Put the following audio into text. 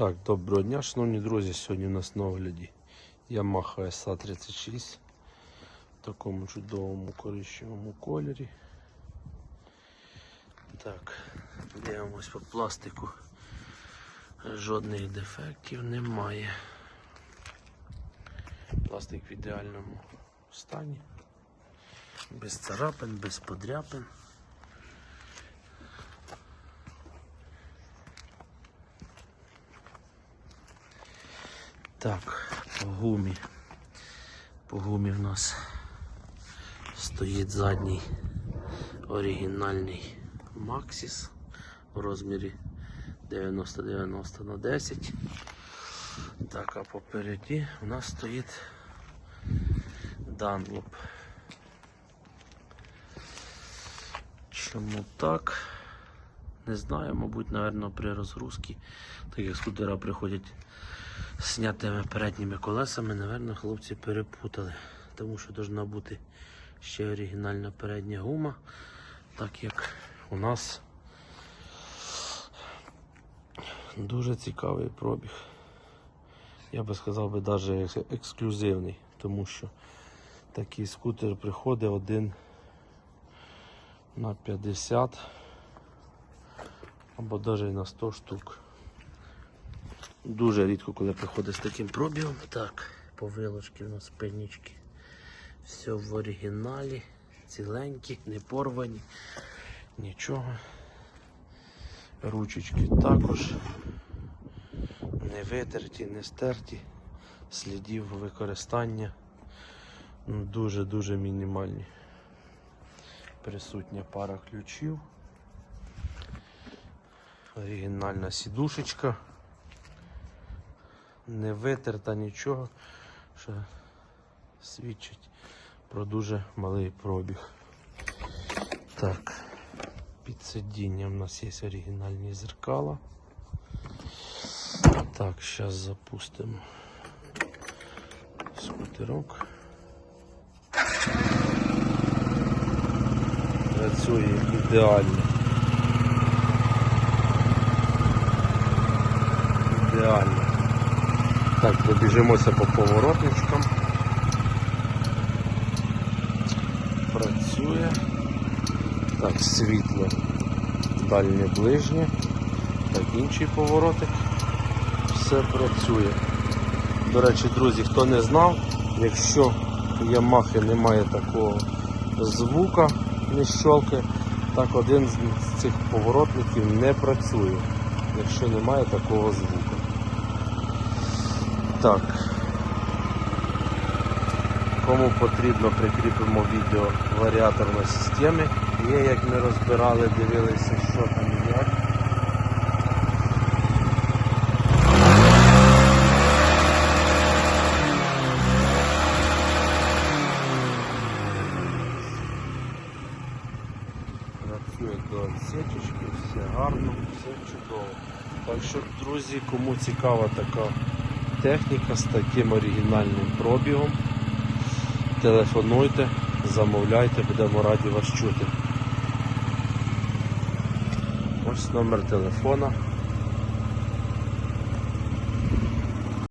Так, доброго дня, шановні друзі. Сьогодні у нас на огляді Yamaha SA36 в такому чудовому коричневому кольорі. Так, дивимось по пластику. Жодних дефектів немає. Пластик в ідеальному стані. Без царапин, без подряпин. Так, по гумі. По гумі в нас стоїть задній оригінальний Maxis в розмірі 90-90 на 10. Так, а попереді у нас стоїть Dunlop. Чому так? Не знаю, мабуть, напевно, при розгрузці, так як скутера приходять з знятими передніми колесами, напевно, хлопці перепутали. Тому що повинна бути ще оригінальна передня гума, так як у нас дуже цікавий пробіг. Я би сказав навіть ексклюзивний, тому що такий скутер приходить один на 50 або навіть на 100 штук. Дуже рідко, коли приходить з таким пробігом. Так, по вилочки у нас пильнички. Все в оригіналі, ціленькі, не порвані, нічого. Ручечки також не витерті, не стерті, слідів використання ну, дуже-дуже мінімальні. Присутня пара ключів. Оригінальна сідушечка. Не витерта нічого, що свідчить про дуже малий пробіг. Так, під сидінням у нас є оригінальні зеркала. Так, зараз запустимо скутерок. Працює ідеально. Ідеально. Так, пробіжимося по поворотничкам. Працює. Так, світло дальнє ближнє. Так, інший поворотик. Все працює. До речі, друзі, хто не знав, якщо Ямахи немає такого звука, не щолки, так один з цих поворотників не працює, якщо немає такого звуку. Так. Кому потрібно, прикріпимо відео варіаторної системи. Є, як ми розбирали, дивилися, що там і. Працює до отсечечки, все гарно, все чудово. Так що, друзі, кому цікава така техніка з таким оригінальним пробігом, телефонуйте, замовляйте, будемо раді вас чути. Ось номер телефона